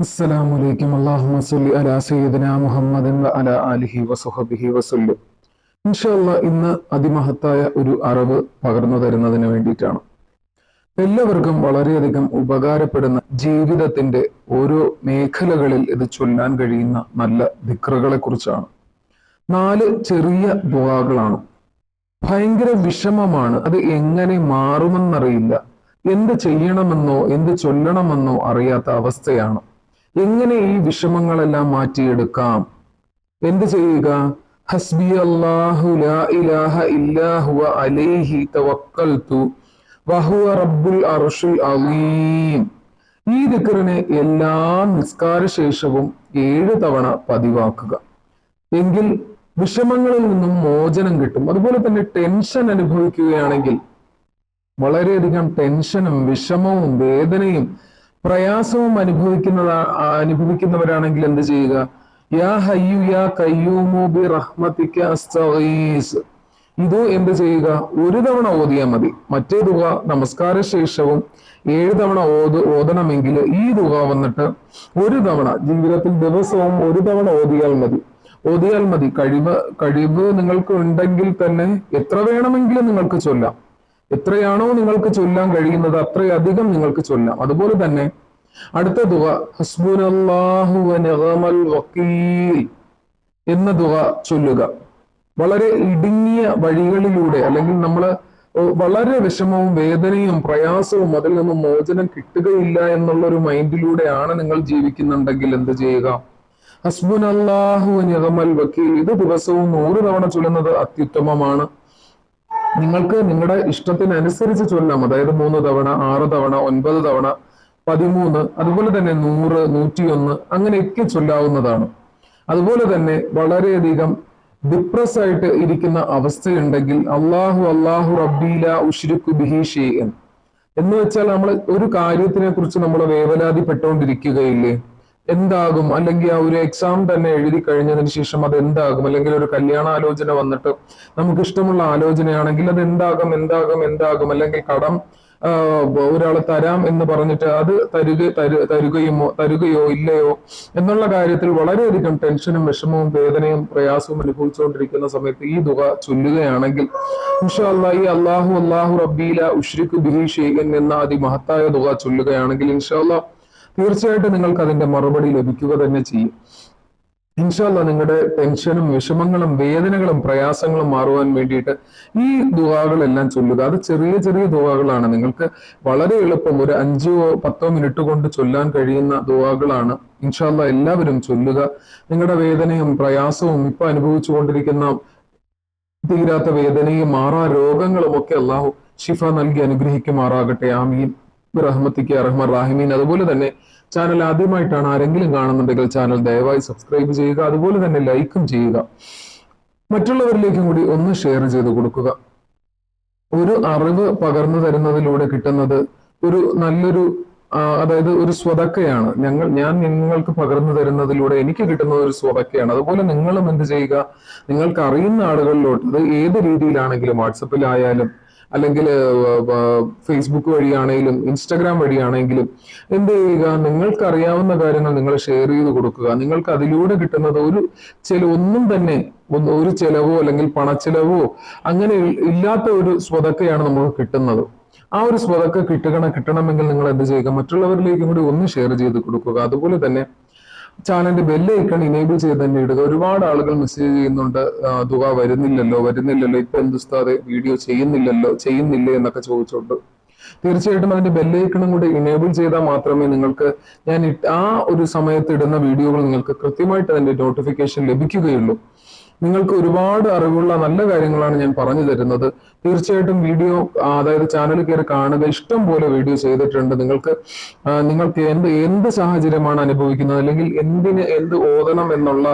അസ്സലാമു അലൈക്കും അല്ലാഹുമ്മ സല്ലി അലാ സയ്യിദിന മുഹമ്മദിൻ വ ആലിഹി വസുഹബിഹി വസല്ലം. ഇന്ന് അതിമഹത്തായ ഒരു അറിവ് പകർന്നു തരുന്നതിന് വേണ്ടിയിട്ടാണ്. എല്ലാവർക്കും വളരെയധികം ഉപകാരപ്പെടുന്ന ജീവിതത്തിന്റെ ഓരോ മേഖലകളിൽ ഇത് ചൊല്ലാൻ കഴിയുന്ന നല്ല ദിക്റുകളെ കുറിച്ചാണ് നാല് ചെറിയ ദുവാകളാണ് ഭയങ്കര വിഷമമാണ്. അത് എങ്ങനെ മാറുമെന്നറിയില്ല. എന്ത് ചെയ്യണമെന്നോ എന്ത് ചൊല്ലണമെന്നോ അറിയാത്ത അവസ്ഥയാണ്. എങ്ങനെ ഈ വിഷമങ്ങളെല്ലാം മാറ്റിയെടുക്കാം? എന്ത് ചെയ്യുക? ഹസ്ബി അള്ളാഹു ലാ ഇലാഹ അലൈഹി റബ്ബുൽ ഈ ദിക്കറിന് എല്ലാ നിസ്കാര ശേഷവും ഏഴ് തവണ പതിവാക്കുക. എങ്കിൽ വിഷമങ്ങളിൽ നിന്നും മോചനം കിട്ടും. അതുപോലെ തന്നെ ടെൻഷൻ അനുഭവിക്കുകയാണെങ്കിൽ വളരെയധികം ടെൻഷനും വിഷമവും വേദനയും പ്രയാസവും അനുഭവിക്കുന്ന അനുഭവിക്കുന്നവരാണെങ്കിൽ എന്ത് ചെയ്യുക? യാ ഹയ്യു യാ കയ്യൂമു ബി റഹ്മത്തിക്ക അസ്തഗീസ്. ഇത് എന്ത് ചെയ്യുക? ഒരു തവണ ഓതിയാൽ മതി. മറ്റേ തുക നമസ്കാര ശേഷവും ഏഴ് തവണ ഓത് ഓതണമെങ്കിൽ ഈ തുക വന്നിട്ട് ഒരു തവണ ജീവിതത്തിൽ ദിവസവും ഒരു തവണ ഓതിയാൽ മതി. ഓതിയാൽ മതി. കഴിവ് കഴിവ് നിങ്ങൾക്ക് ഉണ്ടെങ്കിൽ തന്നെ എത്ര വേണമെങ്കിലും നിങ്ങൾക്ക് ചൊല്ലാം. എത്രയാണോ നിങ്ങൾക്ക് ചൊല്ലാൻ കഴിയുന്നത് അത്രയധികം നിങ്ങൾക്ക് ചൊല്ലാം. അതുപോലെ തന്നെ അടുത്ത ദുവ ഹസ്ബുനല്ലാഹു എന്ന ദുവ ചൊല്ലുക. വളരെ ഇടുങ്ങിയ വഴികളിലൂടെ അല്ലെങ്കിൽ നമ്മൾ വളരെ വിഷമവും വേദനയും പ്രയാസവും അതിൽ നിന്നും മോചനം കിട്ടുകയില്ല എന്നുള്ള ഒരു മൈൻഡിലൂടെയാണ് നിങ്ങൾ ജീവിക്കുന്നുണ്ടെങ്കിൽ എന്ത് ചെയ്യുക? ഹസ്ബുൻ അള്ളാഹു നിഗമൽ വക്കീൽ. ഇത് ദിവസവും നൂറ് തവണ ചൊല്ലുന്നത് അത്യുത്തമമാണ്. നിങ്ങൾക്ക് നിങ്ങളുടെ ഇഷ്ടത്തിനനുസരിച്ച് ചൊല്ലാം. അതായത് മൂന്ന് തവണ ആറ് തവണ ഒൻപത് തവണ പതിമൂന്ന് അതുപോലെ തന്നെ നൂറ് നൂറ്റിയൊന്ന് അങ്ങനെയൊക്കെ ചൊല്ലാവുന്നതാണ്. അതുപോലെ തന്നെ വളരെയധികം ഡിപ്രസ് ആയിട്ട് ഇരിക്കുന്ന അവസ്ഥയുണ്ടെങ്കിൽ അള്ളാഹു അള്ളാഹു റബ്ബീല ഉഷിരുക്കു ബിഹി ഷെയ്യൻ എന്ന് വെച്ചാൽ നമ്മൾ ഒരു കാര്യത്തിനെ കുറിച്ച് നമ്മൾ വേവലാതിപ്പെട്ടുകൊണ്ടിരിക്കുകയില്ലേ? എന്താകും? അല്ലെങ്കിൽ ആ ഒരു എക്സാം തന്നെ എഴുതി കഴിഞ്ഞതിന് ശേഷം അത് എന്താകും? അല്ലെങ്കിൽ ഒരു കല്യാണ ആലോചന വന്നിട്ട് നമുക്ക് ഇഷ്ടമുള്ള ആലോചനയാണെങ്കിൽ അത് എന്താകും എന്താകും എന്താകും? അല്ലെങ്കിൽ കടം ഒരാൾ തരാം എന്ന് പറഞ്ഞിട്ട് അത് തരുക തരു തരുകയുമോ തരുകയോ ഇല്ലയോ എന്നുള്ള കാര്യത്തിൽ വളരെയധികം ടെൻഷനും വിഷമവും വേദനയും പ്രയാസവും അനുഭവിച്ചുകൊണ്ടിരിക്കുന്ന സമയത്ത് ഈ തുക ചൊല്ലുകയാണെങ്കിൽ ഇൻഷാല്ല ഈ അള്ളാഹു അള്ളാഹു റബ്ബീല ഉഷ്രിഖ് ബിഹി ഷെയ്ഖൻ എന്ന അതിമഹത്തായ തുക ചൊല്ലുകയാണെങ്കിൽ ഇൻഷാല്ല തീർച്ചയായിട്ടും നിങ്ങൾക്ക് അതിന്റെ മറുപടി ലഭിക്കുക തന്നെ ചെയ്യും. ഇൻഷാല്ല നിങ്ങളുടെ ടെൻഷനും വിഷമങ്ങളും വേദനകളും പ്രയാസങ്ങളും മാറുവാൻ വേണ്ടിയിട്ട് ഈ ദുവാകളെല്ലാം ചൊല്ലുക. അത് ചെറിയ ചെറിയ ദുവാകളാണ് നിങ്ങൾക്ക് വളരെ എളുപ്പം ഒരു അഞ്ചോ പത്തോ മിനിറ്റ് കൊണ്ട് ചൊല്ലാൻ കഴിയുന്ന ദുവാകളാണ് ഇൻഷാല്ല എല്ലാവരും ചൊല്ലുക. നിങ്ങളുടെ വേദനയും പ്രയാസവും ഇപ്പൊ അനുഭവിച്ചു കൊണ്ടിരിക്കുന്ന തീരാത്ത വേദനയും മാറാ രോഗങ്ങളും ഒക്കെ അള്ളാഹു ഷിഫ നൽകി അനുഗ്രഹിക്കുമാറാകട്ടെ. ആമീൻ. റഹ്മത്തിക്ക് റഹ്മർ റാഹിമീൻ അതുപോലെ തന്നെ ചാനൽ ആദ്യമായിട്ടാണ് ആരെങ്കിലും കാണുന്നുണ്ടെങ്കിൽ ചാനൽ ദയവായി സബ്സ്ക്രൈബ് ചെയ്യുക അതുപോലെ തന്നെ ലൈക്കും ചെയ്യുക. മറ്റുള്ളവരിലേക്കും കൂടി ഒന്ന് ഷെയർ ചെയ്ത് കൊടുക്കുക. ഒരു അറിവ് പകർന്നു തരുന്നതിലൂടെ കിട്ടുന്നത് ഒരു നല്ലൊരു അതായത് ഒരു സ്വതക്കയാണ്. ഞങ്ങൾ ഞാൻ നിങ്ങൾക്ക് പകർന്നു തരുന്നതിലൂടെ എനിക്ക് കിട്ടുന്ന ഒരു സ്വതക്കയാണ്. അതുപോലെ നിങ്ങളും എന്ത് ചെയ്യുക നിങ്ങൾക്ക് അറിയുന്ന ആളുകളിലോട്ട് അത് ഏത് രീതിയിലാണെങ്കിലും വാട്സപ്പിലായാലും അല്ലെങ്കിൽ ഫേസ്ബുക്ക് വഴിയാണെങ്കിലും ഇൻസ്റ്റാഗ്രാം വഴിയാണെങ്കിലും എന്ത് ചെയ്യുക? നിങ്ങൾക്കറിയാവുന്ന കാര്യങ്ങൾ നിങ്ങൾ ഷെയർ ചെയ്ത് കൊടുക്കുക. നിങ്ങൾക്ക് അതിലൂടെ കിട്ടുന്നത് ഒരു ചില ഒന്നും തന്നെ ഒരു ചെലവോ അല്ലെങ്കിൽ പണച്ചെലവോ അങ്ങനെ ഇല്ലാത്ത ഒരു സ്വതക്കയാണ് നമുക്ക് കിട്ടുന്നത്. ആ ഒരു സ്വതക്ക കിട്ടുകണ കിട്ടണമെങ്കിൽ നിങ്ങൾ എന്ത് ചെയ്യുക? മറ്റുള്ളവരിലേക്കും കൂടി ഒന്ന് ഷെയർ ചെയ്ത് കൊടുക്കുക. അതുപോലെ തന്നെ ചാനലിന്റെ ബെൽ ഐക്കൺ ഇനേബിൾ ചെയ്ത് തന്നെ ഇടുക. ഒരുപാട് ആളുകൾ മെസ്സേജ് ചെയ്യുന്നുണ്ട് ദുബ വരുന്നില്ലല്ലോ വരുന്നില്ലല്ലോ ഇപ്പൊ എന്തുസ്താതെ വീഡിയോ ചെയ്യുന്നില്ലല്ലോ ചെയ്യുന്നില്ല എന്നൊക്കെ ചോദിച്ചോണ്ട്. തീർച്ചയായിട്ടും അതിന്റെ ബെല്ലൈക്കണും കൂടി ഇനേബിൾ ചെയ്താൽ മാത്രമേ നിങ്ങൾക്ക് ഞാൻ ആ ഒരു സമയത്ത് ഇടുന്ന വീഡിയോകൾ നിങ്ങൾക്ക് കൃത്യമായിട്ട് അതിന്റെ നോട്ടിഫിക്കേഷൻ ലഭിക്കുകയുള്ളൂ. നിങ്ങൾക്ക് ഒരുപാട് അറിവുള്ള നല്ല കാര്യങ്ങളാണ് ഞാൻ പറഞ്ഞു തരുന്നത്. തീർച്ചയായിട്ടും വീഡിയോ അതായത് ചാനൽ കയറി കാണുക ഇഷ്ടം പോലെ വീഡിയോ ചെയ്തിട്ടുണ്ട്. നിങ്ങൾക്ക് നിങ്ങൾക്ക് എന്ത് എന്ത് സാഹചര്യമാണ് അനുഭവിക്കുന്നത്? അല്ലെങ്കിൽ എന്തിന് എന്ത് ഓതണം എന്നുള്ള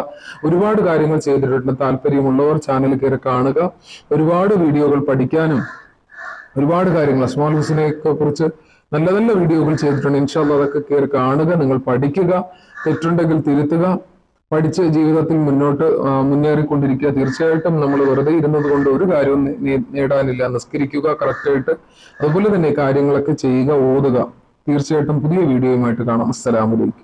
ഒരുപാട് കാര്യങ്ങൾ ചെയ്തിട്ടുണ്ട്. താല്പര്യമുള്ളവർ ചാനൽ കയറി കാണുക. ഒരുപാട് വീഡിയോകൾ പഠിക്കാനും ഒരുപാട് കാര്യങ്ങൾ സ്മോൾ ഹുസിനെ കുറിച്ച് നല്ല നല്ല വീഡിയോകൾ ചെയ്തിട്ടുണ്ട്. ഇൻഷാല്ല അതൊക്കെ കയറി കാണുക നിങ്ങൾ പഠിക്കുക തെറ്റുണ്ടെങ്കിൽ തിരുത്തുക. പഠിച്ച് ജീവിതത്തിൽ മുന്നോട്ട് മുന്നേറിക്കൊണ്ടിരിക്കുക. തീർച്ചയായിട്ടും നമ്മൾ വെറുതെ ഇരുന്നത് കൊണ്ട് ഒരു കാര്യവും നേടാനില്ല. നിസ്കരിക്കുക കറക്റ്റായിട്ട് അതുപോലെ തന്നെ കാര്യങ്ങളൊക്കെ ചെയ്യുക ഓതുക. തീർച്ചയായിട്ടും പുതിയ വീഡിയോയുമായിട്ട് കാണാം. അസ്സലാമലൈക്കും